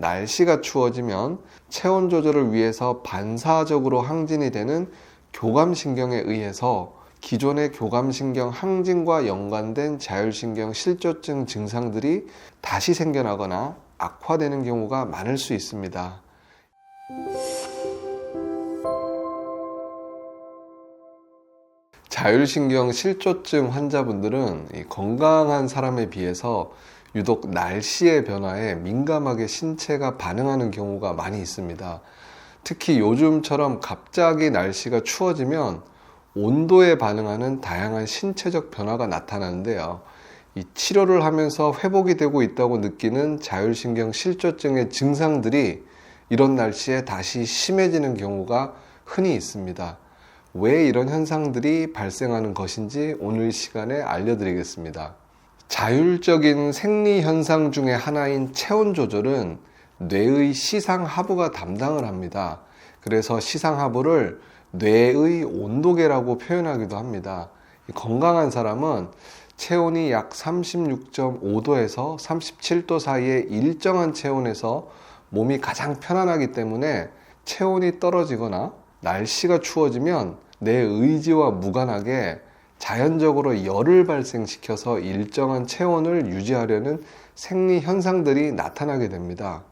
날씨가 추워지면 체온 조절을 위해서 반사적으로 항진이 되는 교감신경에 의해서 기존의 교감신경 항진과 연관된 자율신경 실조증 증상들이 다시 생겨나거나 악화되는 경우가 많을 수 있습니다. 자율신경 실조증 환자분들은 건강한 사람에 비해서 유독 날씨의 변화에 민감하게 신체가 반응하는 경우가 많이 있습니다. 특히 요즘처럼 갑자기 날씨가 추워지면 온도에 반응하는 다양한 신체적 변화가 나타나는데요. 이 치료를 하면서 회복이 되고 있다고 느끼는 자율신경 실조증의 증상들이 이런 날씨에 다시 심해지는 경우가 흔히 있습니다. 왜 이런 현상들이 발생하는 것인지 오늘 시간에 알려드리겠습니다. 자율적인 생리 현상 중의 하나인 체온 조절은 뇌의 시상 하부가 담당을 합니다. 그래서 시상 하부를 뇌의 온도계라고 표현하기도 합니다. 건강한 사람은 체온이 약 36.5도에서 37도 사이의 일정한 체온에서 몸이 가장 편안하기 때문에 체온이 떨어지거나 날씨가 추워지면 내 의지와 무관하게 자연적으로 열을 발생시켜서 일정한 체온을 유지하려는 생리 현상들이 나타나게 됩니다.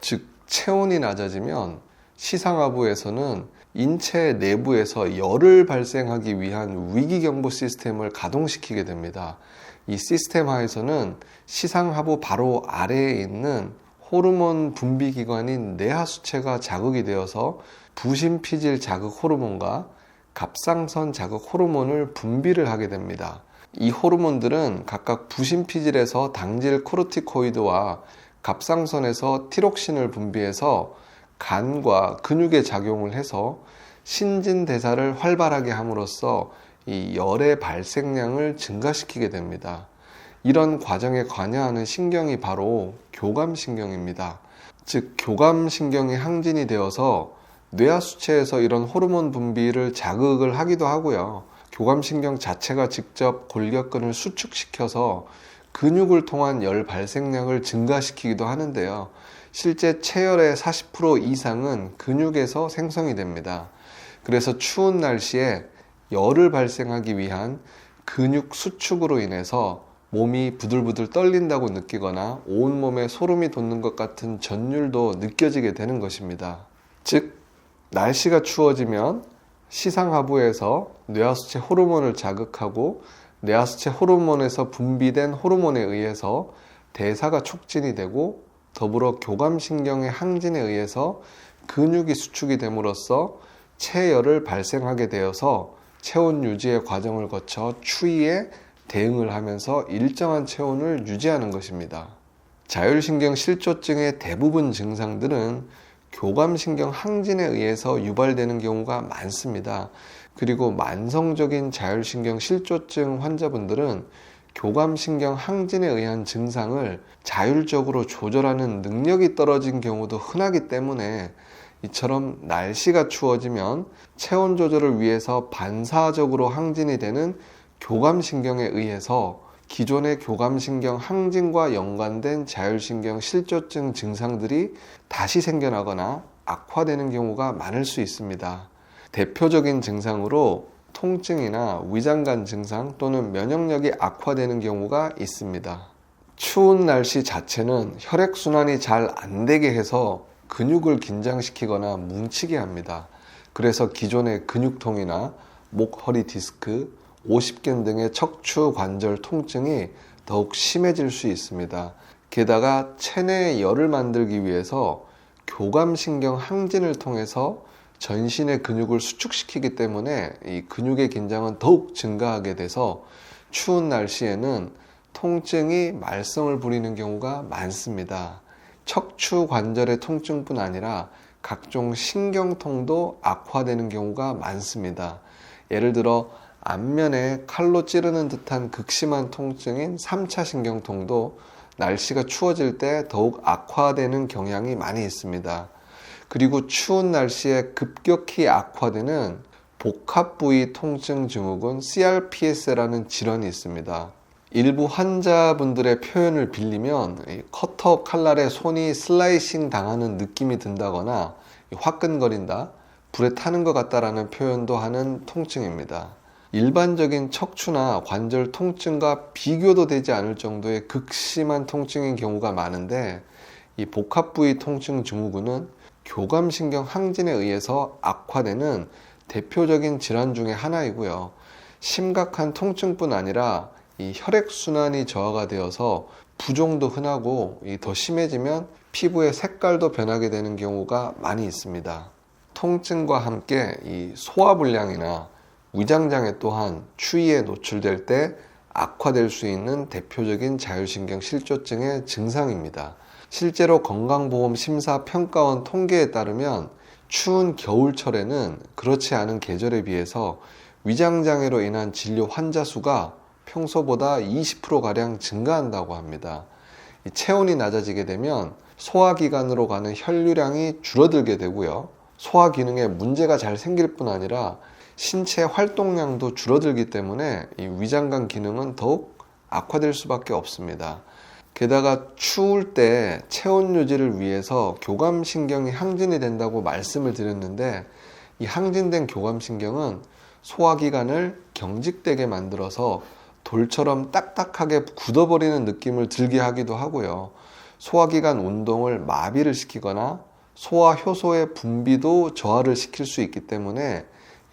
즉, 체온이 낮아지면 시상하부에서는 인체 내부에서 열을 발생하기 위한 위기경보 시스템을 가동시키게 됩니다. 이 시스템 하에서는 시상하부 바로 아래에 있는 호르몬 분비 기관인 뇌하수체가 자극이 되어서 부신피질 자극 호르몬과 갑상선 자극 호르몬을 분비를 하게 됩니다. 이 호르몬들은 각각 부신피질에서 당질 코르티코이드와 갑상선에서 티록신을 분비해서 간과 근육에 작용을 해서 신진대사를 활발하게 함으로써 이 열의 발생량을 증가시키게 됩니다. 이런 과정에 관여하는 신경이 바로 교감신경입니다. 즉, 교감신경이 항진이 되어서 뇌하 수체에서 이런 호르몬 분비를 자극을 하기도 하고요. 교감신경 자체가 직접 골격근을 수축시켜서 근육을 통한 열 발생량을 증가시키기도 하는데요. 실제 체열의 40% 이상은 근육에서 생성이 됩니다. 그래서 추운 날씨에 열을 발생하기 위한 근육 수축으로 인해서 몸이 부들부들 떨린다고 느끼거나 온몸에 소름이 돋는 것 같은 전율도 느껴지게 되는 것입니다. 즉, 날씨가 추워지면 시상하부에서 뇌하수체 호르몬을 자극하고 뇌하수체 호르몬에서 분비된 호르몬에 의해서 대사가 촉진이 되고 더불어 교감신경의 항진에 의해서 근육이 수축이 됨으로써 체열을 발생하게 되어서 체온 유지의 과정을 거쳐 추위에 대응을 하면서 일정한 체온을 유지하는 것입니다. 자율신경 실조증의 대부분 증상들은 교감신경 항진에 의해서 유발되는 경우가 많습니다. 그리고 만성적인 자율신경 실조증 환자분들은 교감신경 항진에 의한 증상을 자율적으로 조절하는 능력이 떨어진 경우도 흔하기 때문에 이처럼 날씨가 추워지면 체온 조절을 위해서 반사적으로 항진이 되는 교감신경에 의해서 기존의 교감신경 항진과 연관된 자율신경 실조증 증상들이 다시 생겨나거나 악화되는 경우가 많을 수 있습니다. 대표적인 증상으로 통증이나 위장관 증상 또는 면역력이 악화되는 경우가 있습니다. 추운 날씨 자체는 혈액순환이 잘 안 되게 해서 근육을 긴장시키거나 뭉치게 합니다. 그래서 기존의 근육통이나 목, 허리 디스크, 오십견 등의 척추 관절 통증이 더욱 심해질 수 있습니다. 게다가 체내에 열을 만들기 위해서 교감신경 항진을 통해서 전신의 근육을 수축시키기 때문에 이 근육의 긴장은 더욱 증가하게 돼서 추운 날씨에는 통증이 말썽을 부리는 경우가 많습니다. 척추 관절의 통증뿐 아니라 각종 신경통도 악화되는 경우가 많습니다. 예를 들어 앞면에 칼로 찌르는 듯한 극심한 통증인 3차 신경통도 날씨가 추워질 때 더욱 악화되는 경향이 많이 있습니다. 그리고 추운 날씨에 급격히 악화되는 복합 부위 통증 증후군 CRPS라는 질환이 있습니다. 일부 환자분들의 표현을 빌리면 이 커터 칼날에 손이 슬라이싱 당하는 느낌이 든다거나 이 화끈거린다, 불에 타는 것 같다라는 표현도 하는 통증입니다. 일반적인 척추나 관절 통증과 비교도 되지 않을 정도의 극심한 통증인 경우가 많은데 이 복합 부위 통증 증후군은 교감신경 항진에 의해서 악화되는 대표적인 질환 중의 하나이고요. 심각한 통증뿐 아니라 이 혈액순환이 저하가 되어서 부종도 흔하고 이더 심해지면 피부의 색깔도 변하게 되는 경우가 많이 있습니다. 통증과 함께 이 소화불량이나 위장장애 또한 추위에 노출될 때 악화될 수 있는 대표적인 자율신경 실조증의 증상입니다. 실제로 건강보험 심사평가원 통계에 따르면 추운 겨울철에는 그렇지 않은 계절에 비해서 위장장애로 인한 진료 환자 수가 평소보다 20%가량 증가한다고 합니다. 이 체온이 낮아지게 되면 소화기관으로 가는 혈류량이 줄어들게 되고요. 소화 기능에 문제가 잘 생길 뿐 아니라 신체 활동량도 줄어들기 때문에 이 위장관 기능은 더욱 악화될 수밖에 없습니다. 게다가 추울 때 체온 유지를 위해서 교감신경이 항진이 된다고 말씀을 드렸는데 이 항진된 교감신경은 소화기관을 경직되게 만들어서 돌처럼 딱딱하게 굳어버리는 느낌을 들게 하기도 하고요. 소화기관 운동을 마비를 시키거나 소화 효소의 분비도 저하를 시킬 수 있기 때문에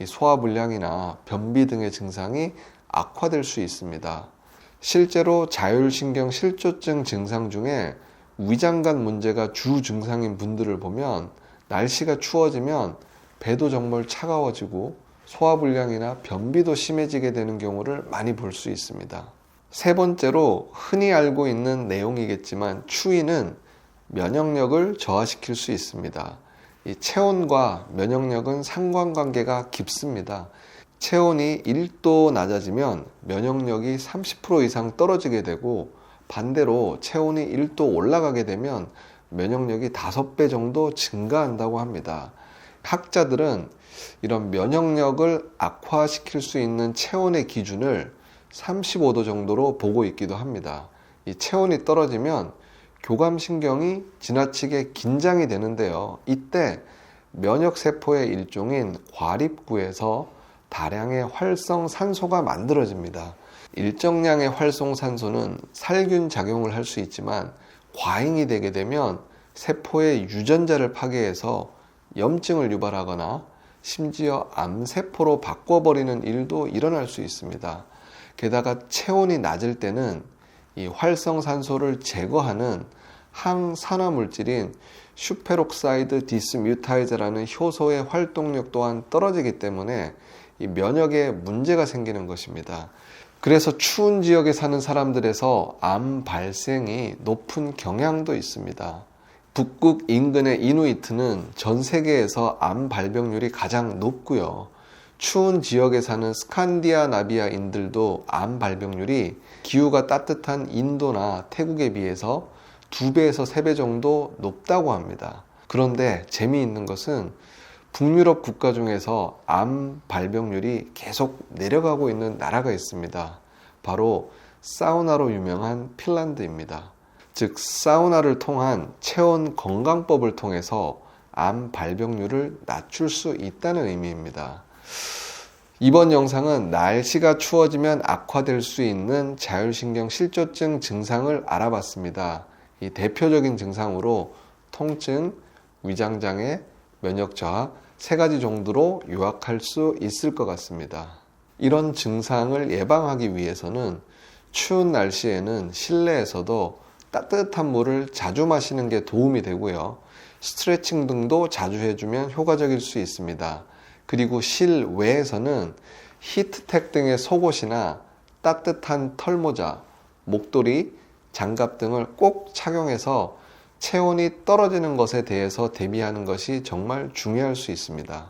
소화불량이나 변비 등의 증상이 악화될 수 있습니다. 실제로 자율신경 실조증 증상 중에 위장관 문제가 주 증상인 분들을 보면 날씨가 추워지면 배도 정말 차가워지고 소화불량이나 변비도 심해지게 되는 경우를 많이 볼 수 있습니다. 세 번째로 흔히 알고 있는 내용이겠지만 추위는 면역력을 저하시킬 수 있습니다. 이 체온과 면역력은 상관관계가 깊습니다. 체온이 1도 낮아지면 면역력이 30% 이상 떨어지게 되고 반대로 체온이 1도 올라가게 되면 면역력이 5배 정도 증가한다고 합니다. 학자들은 이런 면역력을 악화시킬 수 있는 체온의 기준을 35도 정도로 보고 있기도 합니다. 이 체온이 떨어지면 교감신경이 지나치게 긴장이 되는데요. 이때 면역세포의 일종인 과립구에서 다량의 활성산소가 만들어집니다. 일정량의 활성산소는 살균 작용을 할 수 있지만 과잉이 되게 되면 세포의 유전자를 파괴해서 염증을 유발하거나 심지어 암세포로 바꿔버리는 일도 일어날 수 있습니다. 게다가 체온이 낮을 때는 이 활성산소를 제거하는 항산화 물질인 슈페록사이드 디스뮤타이즈라는 효소의 활동력 또한 떨어지기 때문에 이 면역에 문제가 생기는 것입니다. 그래서 추운 지역에 사는 사람들에서 암 발생이 높은 경향도 있습니다. 북극 인근의 이누이트는 전 세계에서 암 발병률이 가장 높고요. 추운 지역에 사는 스칸디아나비아인들도 암 발병률이 기후가 따뜻한 인도나 태국에 비해서 2배에서 3배 정도 높다고 합니다. 그런데 재미있는 것은 북유럽 국가 중에서 암 발병률이 계속 내려가고 있는 나라가 있습니다. 바로 사우나로 유명한 핀란드입니다. 즉, 사우나를 통한 체온 건강법을 통해서 암 발병률을 낮출 수 있다는 의미입니다. 이번 영상은 날씨가 추워지면 악화될 수 있는 자율신경 실조증 증상을 알아봤습니다. 이 대표적인 증상으로 통증, 위장장애, 면역 저하 세 가지 정도로 요약할 수 있을 것 같습니다. 이런 증상을 예방하기 위해서는 추운 날씨에는 실내에서도 따뜻한 물을 자주 마시는 게 도움이 되고요. 스트레칭 등도 자주 해주면 효과적일 수 있습니다. 그리고 실외에서는 히트텍 등의 속옷이나 따뜻한 털모자, 목도리, 장갑 등을 꼭 착용해서 체온이 떨어지는 것에 대해서 대비하는 것이 정말 중요할 수 있습니다.